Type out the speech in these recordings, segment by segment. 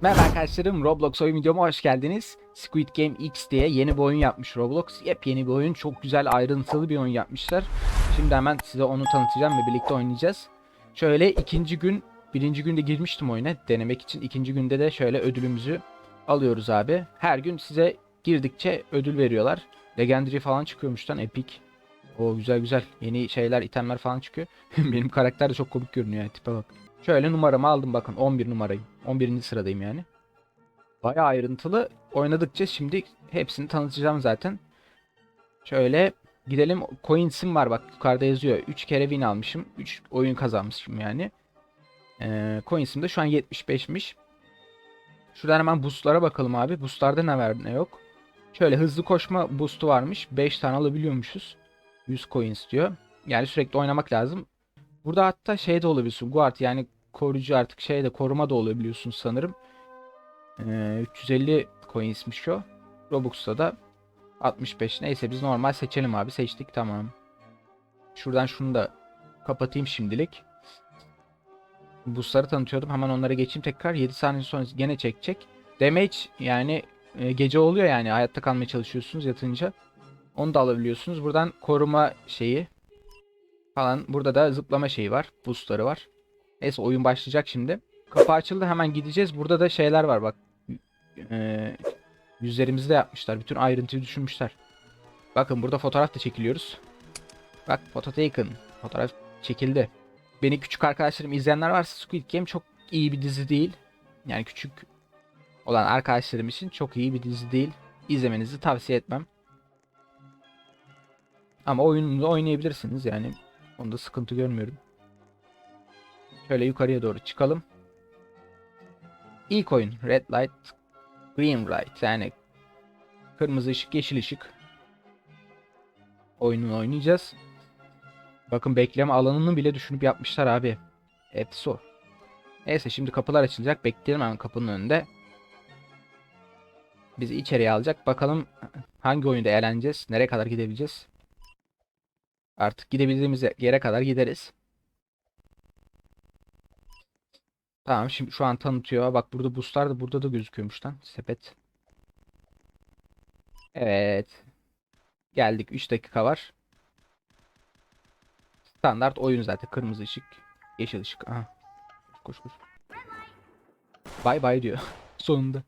Merhaba arkadaşlarım, Roblox oyun videoma hoş geldiniz. Squid Game X diye yeni bir oyun yapmış Roblox. Yepyeni bir oyun, çok güzel ayrıntılı bir oyun yapmışlar. Şimdi hemen size onu tanıtacağım ve birlikte oynayacağız. Şöyle ikinci gün, birinci günde girmiştim oyuna denemek için. İkinci günde de şöyle ödülümüzü alıyoruz abi. Her gün size girdikçe ödül veriyorlar. Legendary falan çıkıyormuş lan, epic. O güzel güzel. Yeni şeyler, itemler falan çıkıyor. Benim karakter de çok komik görünüyor tipe bak. Şöyle numaramı aldım bakın 11 numarayım. 11. sıradayım yani. Bayağı ayrıntılı. Oynadıkça şimdi hepsini tanıtacağım zaten. Şöyle gidelim. Coins'im var bak yukarıda yazıyor. 3 kere win almışım. 3 oyun kazanmışım yani. Ee, Coins'im de şu an 75'miş. Şuradan hemen boostlara bakalım abi. Boostlarda ne var ne yok. Şöyle hızlı koşma boost'u varmış. 5 tane alabiliyormuşuz. 100 coins diyor. Yani sürekli oynamak lazım. Burada hatta şey de olabiliyorsun. Guard yani koruyucu artık şey de koruma da olabiliyorsun sanırım. Ee, 350 coinsmiş o. Robux'ta da 65. Neyse biz normal seçelim abi. Seçtik tamam. Şuradan şunu da kapatayım şimdilik. Boostları tanıtıyordum. Hemen onlara geçeyim tekrar. 7 saniye sonra gene çekecek. Damage yani e, gece oluyor yani. Hayatta kalmaya çalışıyorsunuz yatınca. Onu da alabiliyorsunuz. Buradan koruma şeyi falan. Burada da zıplama şeyi var. Boostları var. Neyse oyun başlayacak şimdi. Kapı açıldı hemen gideceğiz. Burada da şeyler var bak. Ee, yüzlerimizi de yapmışlar. Bütün ayrıntıyı düşünmüşler. Bakın burada fotoğraf da çekiliyoruz. Bak foto taken. Fotoğraf çekildi. Beni küçük arkadaşlarım izleyenler varsa Squid Game çok iyi bir dizi değil. Yani küçük olan arkadaşlarım için çok iyi bir dizi değil. İzlemenizi tavsiye etmem. Ama oyununu oynayabilirsiniz yani. Onda sıkıntı görmüyorum. Şöyle yukarıya doğru çıkalım. İlk oyun Red Light, Green Light yani kırmızı ışık, yeşil ışık oyununu oynayacağız. Bakın bekleme alanını bile düşünüp yapmışlar abi. Hepsi o. Neyse şimdi kapılar açılacak. Bekleyelim hemen kapının önünde. Bizi içeriye alacak. Bakalım hangi oyunda eğleneceğiz. Nereye kadar gidebileceğiz. Artık gidebildiğimiz yere kadar gideriz. Tamam şimdi şu an tanıtıyor. Bak burada boostlar da burada da gözüküyormuş lan. Sepet. Evet. Geldik. 3 dakika var. Standart oyun zaten. Kırmızı ışık. Yeşil ışık. Aha. Koş koş. Bay bay diyor. Sonunda.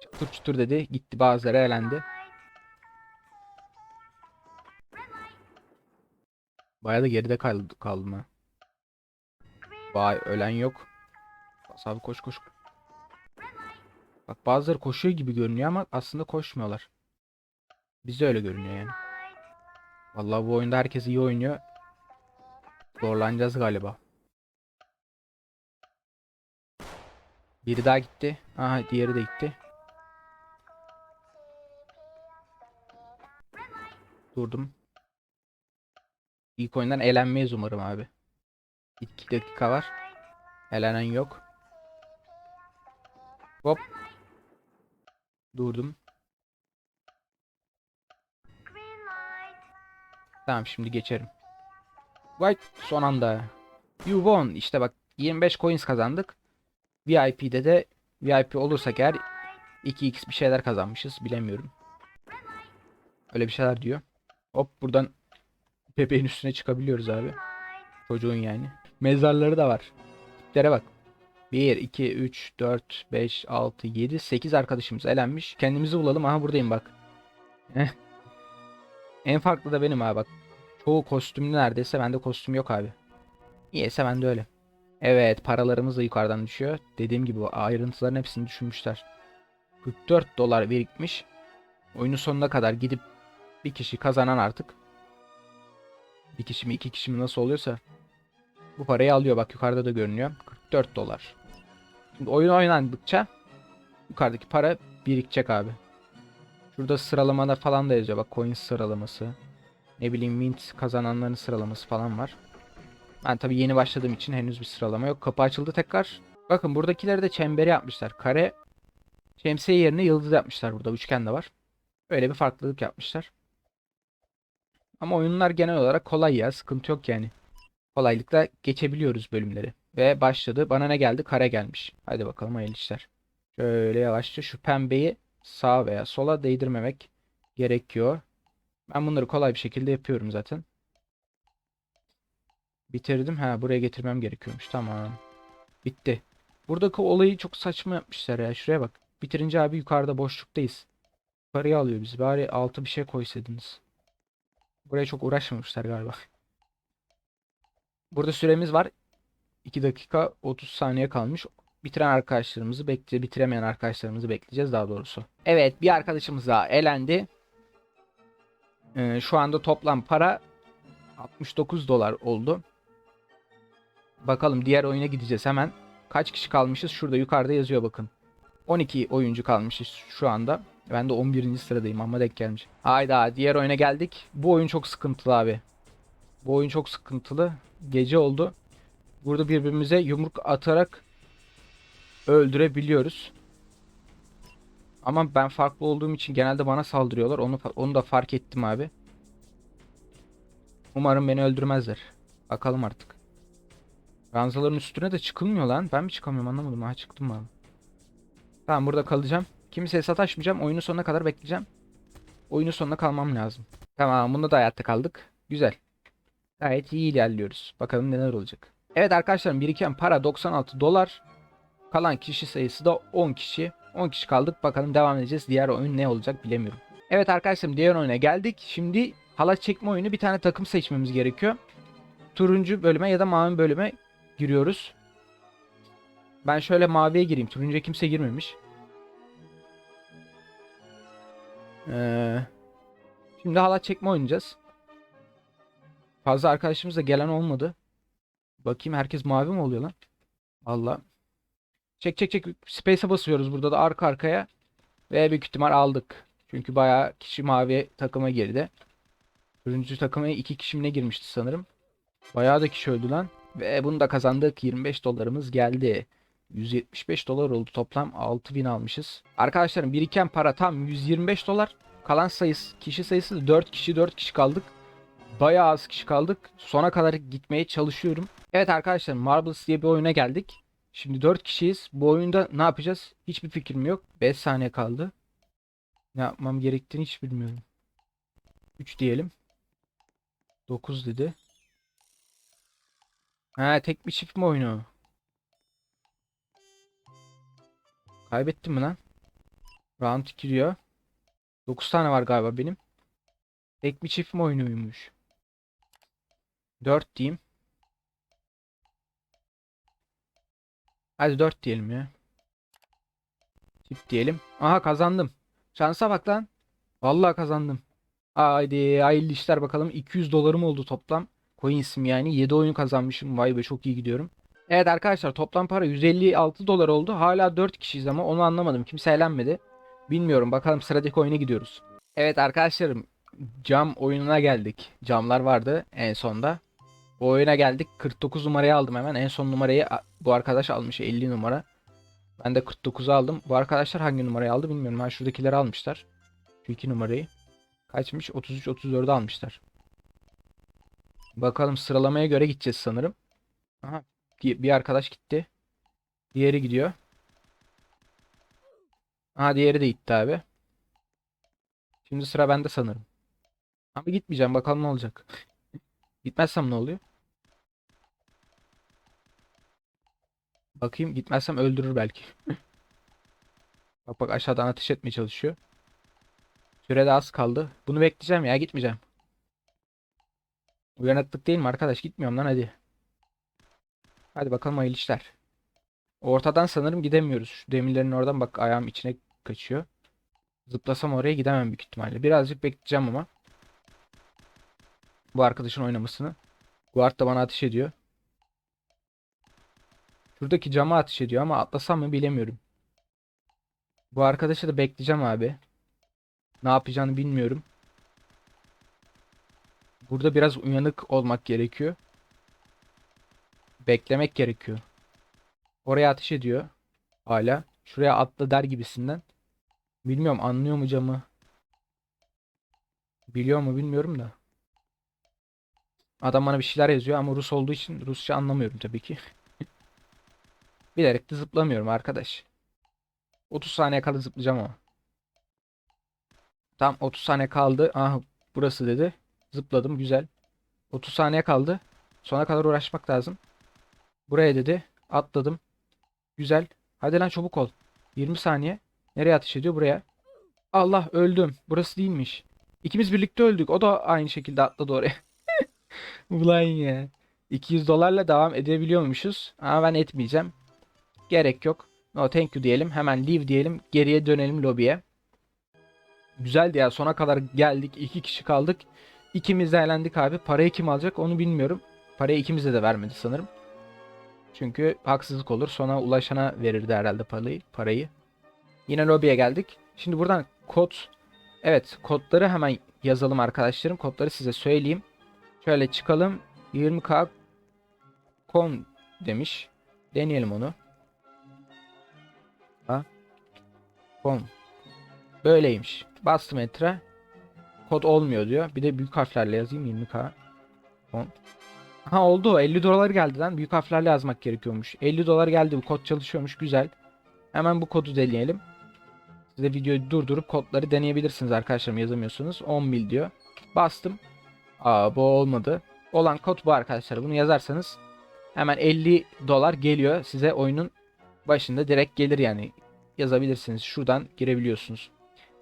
Çıtır çıtır dedi. Gitti bazıları elendi. Bayağı da geride kaldı, kaldım ha. Vay ölen yok. Bas abi koş koş. Bak bazıları koşuyor gibi görünüyor ama aslında koşmuyorlar. Bize öyle görünüyor yani. Vallahi bu oyunda herkes iyi oynuyor. Zorlanacağız galiba. Biri daha gitti. Aha diğeri de gitti. Durdum. İlk oyundan elenmeyiz umarım abi. 2 dakika var. Elenen yok. Hop. Durdum. Tamam şimdi geçerim. Vay son anda. You won. İşte bak 25 coins kazandık. VIP'de de VIP olursak eğer 2x bir şeyler kazanmışız. Bilemiyorum. Öyle bir şeyler diyor. Hop buradan Pepe'nin üstüne çıkabiliyoruz abi. Çocuğun yani. Mezarları da var. Tiplere bak. 1, 2, 3, 4, 5, 6, 7, 8 arkadaşımız elenmiş. Kendimizi bulalım. Aha buradayım bak. Heh. En farklı da benim abi bak. Çoğu kostümlü neredeyse. Bende kostüm yok abi. Niyeyse bende öyle. Evet paralarımız da yukarıdan düşüyor. Dediğim gibi ayrıntıların hepsini düşünmüşler. 44 dolar birikmiş. Oyunun sonuna kadar gidip bir kişi kazanan artık bir kişi mi iki kişi mi nasıl oluyorsa bu parayı alıyor. Bak yukarıda da görünüyor. 44 dolar. Şimdi oyun oynandıkça yukarıdaki para birikecek abi. Şurada sıralamada falan da yazıyor. Bak coin sıralaması. Ne bileyim mint kazananların sıralaması falan var. Ben tabii yeni başladığım için henüz bir sıralama yok. Kapı açıldı tekrar. Bakın buradakileri de çemberi yapmışlar. Kare şemsiye yerine yıldız yapmışlar burada. Üçgen de var. Böyle bir farklılık yapmışlar. Ama oyunlar genel olarak kolay ya. Sıkıntı yok yani. Kolaylıkla geçebiliyoruz bölümleri. Ve başladı. Bana ne geldi? Kare gelmiş. Hadi bakalım hayırlı işler. Şöyle yavaşça şu pembeyi sağa veya sola değdirmemek gerekiyor. Ben bunları kolay bir şekilde yapıyorum zaten. Bitirdim. Ha buraya getirmem gerekiyormuş. Tamam. Bitti. Buradaki olayı çok saçma yapmışlar ya. Şuraya bak. Bitirince abi yukarıda boşluktayız. Yukarıya alıyor bizi. Bari altı bir şey koysaydınız. Buraya çok uğraşmamışlar galiba. Burada süremiz var. 2 dakika 30 saniye kalmış. Bitiren arkadaşlarımızı bekle, bitiremeyen arkadaşlarımızı bekleyeceğiz daha doğrusu. Evet, bir arkadaşımız daha elendi. Ee, şu anda toplam para 69 dolar oldu. Bakalım diğer oyuna gideceğiz hemen. Kaç kişi kalmışız? Şurada yukarıda yazıyor bakın. 12 oyuncu kalmışız şu anda. Ben de 11. sıradayım ama denk gelmiş. Hayda diğer oyuna geldik. Bu oyun çok sıkıntılı abi. Bu oyun çok sıkıntılı. Gece oldu. Burada birbirimize yumruk atarak öldürebiliyoruz. Ama ben farklı olduğum için genelde bana saldırıyorlar. Onu onu da fark ettim abi. Umarım beni öldürmezler. Bakalım artık. Ranzaların üstüne de çıkılmıyor lan. Ben mi çıkamıyorum anlamadım. Ha çıktım abi. Tamam burada kalacağım. Kimseye sataşmayacağım. Oyunun sonuna kadar bekleyeceğim. Oyunun sonuna kalmam lazım. Tamam bunda da hayatta kaldık. Güzel. Gayet iyi ilerliyoruz. Bakalım neler olacak. Evet arkadaşlarım biriken para 96 dolar. Kalan kişi sayısı da 10 kişi. 10 kişi kaldık. Bakalım devam edeceğiz. Diğer oyun ne olacak bilemiyorum. Evet arkadaşlarım diğer oyuna geldik. Şimdi halat çekme oyunu bir tane takım seçmemiz gerekiyor. Turuncu bölüme ya da mavi bölüme giriyoruz. Ben şöyle maviye gireyim. Turuncuya kimse girmemiş. Ee, şimdi halat çekme oynayacağız. Fazla arkadaşımız da gelen olmadı. Bakayım herkes mavi mi oluyor lan? Allah. Çek çek çek. Space'e basıyoruz burada da arka arkaya. Ve büyük ihtimal aldık. Çünkü bayağı kişi mavi takıma girdi. Turuncu takıma iki kişi ne girmişti sanırım. Bayağı da kişi öldü lan. Ve bunu da kazandık. 25 dolarımız geldi. 175 dolar oldu toplam 6000 almışız. Arkadaşlarım biriken para tam 125 dolar. Kalan sayısı kişi sayısı da 4 kişi 4 kişi kaldık. Bayağı az kişi kaldık. Sona kadar gitmeye çalışıyorum. Evet arkadaşlar Marbles diye bir oyuna geldik. Şimdi 4 kişiyiz. Bu oyunda ne yapacağız? Hiçbir fikrim yok. 5 saniye kaldı. Ne yapmam gerektiğini hiç bilmiyorum. 3 diyelim. 9 dedi. Ha tek bir çift mi oyunu? Kaybettim mi lan? Round 2 diyor. 9 tane var galiba benim. Tek bir çift mi oyunuymuş? 4 diyeyim. Hadi 4 diyelim ya. Çift diyelim. Aha kazandım. Şansa bak lan. Vallahi kazandım. Haydi hayırlı işler bakalım. 200 dolarım oldu toplam. Coins'im yani. 7 oyun kazanmışım. Vay be çok iyi gidiyorum. Evet arkadaşlar toplam para 156 dolar oldu. Hala 4 kişiyiz ama onu anlamadım. Kimse eğlenmedi. Bilmiyorum bakalım sıradaki oyuna gidiyoruz. Evet arkadaşlarım cam oyununa geldik. Camlar vardı en sonda. Bu oyuna geldik. 49 numarayı aldım hemen. En son numarayı bu arkadaş almış 50 numara. Ben de 49'u aldım. Bu arkadaşlar hangi numarayı aldı bilmiyorum. Ha şuradakileri almışlar. Şu iki numarayı. Kaçmış? 33 34'ü almışlar. Bakalım sıralamaya göre gideceğiz sanırım. Aha bir arkadaş gitti. Diğeri gidiyor. Aha diğeri de gitti abi. Şimdi sıra bende sanırım. Ama gitmeyeceğim bakalım ne olacak. Gitmezsem ne oluyor? Bakayım gitmezsem öldürür belki. Bak bak aşağıdan ateş etmeye çalışıyor. Sürede az kaldı. Bunu bekleyeceğim ya gitmeyeceğim. Uyanıklık değil mi arkadaş? Gitmiyorum lan hadi. Hadi bakalım hayırlı işler. Ortadan sanırım gidemiyoruz. Şu demirlerin oradan bak ayağım içine kaçıyor. Zıplasam oraya gidemem büyük ihtimalle. Birazcık bekleyeceğim ama. Bu arkadaşın oynamasını. Guard da bana ateş ediyor. Şuradaki cama ateş ediyor ama atlasam mı bilemiyorum. Bu arkadaşı da bekleyeceğim abi. Ne yapacağını bilmiyorum. Burada biraz uyanık olmak gerekiyor. Beklemek gerekiyor. Oraya ateş ediyor. Hala. Şuraya atla der gibisinden. Bilmiyorum anlıyor mu camı? Biliyor mu bilmiyorum da. Adam bana bir şeyler yazıyor ama Rus olduğu için Rusça anlamıyorum tabii ki. Bilerek de zıplamıyorum arkadaş. 30 saniye kala zıplayacağım ama. Tam 30 saniye kaldı. Aha burası dedi. Zıpladım güzel. 30 saniye kaldı. Sona kadar uğraşmak lazım. Buraya dedi. Atladım. Güzel. Hadi lan çabuk ol. 20 saniye. Nereye ateş ediyor? Buraya. Allah öldüm. Burası değilmiş. İkimiz birlikte öldük. O da aynı şekilde atladı oraya. Ulan ya. 200 dolarla devam edebiliyormuşuz. Ama ben etmeyeceğim. Gerek yok. No thank you diyelim. Hemen leave diyelim. Geriye dönelim lobiye. Güzeldi ya. Sona kadar geldik. iki kişi kaldık. İkimiz de eğlendik abi. Parayı kim alacak onu bilmiyorum. Parayı ikimize de vermedi sanırım. Çünkü haksızlık olur. Sona ulaşana verirdi herhalde parayı. parayı. Yine lobiye geldik. Şimdi buradan kod Evet kodları hemen yazalım arkadaşlarım. Kodları size söyleyeyim. Şöyle çıkalım. 20k com demiş. Deneyelim onu. Ha. Com. Böyleymiş. Bastım enter'a. Kod olmuyor diyor. Bir de büyük harflerle yazayım 20k. Com. Ha oldu. 50 dolar geldi lan. Büyük harflerle yazmak gerekiyormuş. 50 dolar geldi. Bu kod çalışıyormuş. Güzel. Hemen bu kodu deneyelim. Siz de videoyu durdurup kodları deneyebilirsiniz arkadaşlarım yazamıyorsunuz. 10 mil diyor. Bastım. Aa bu olmadı. Olan kod bu arkadaşlar. Bunu yazarsanız hemen 50 dolar geliyor size oyunun başında direkt gelir yani. Yazabilirsiniz. Şuradan girebiliyorsunuz.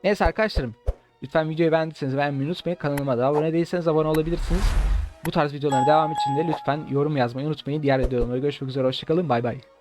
Neyse arkadaşlarım. Lütfen videoyu beğendiyseniz beğenmeyi unutmayın. Kanalıma da abone değilseniz abone olabilirsiniz. Bu tarz videoların devamı için de lütfen yorum yazmayı unutmayın. Diğer videolarımda görüşmek üzere. Hoşçakalın. Bay bay.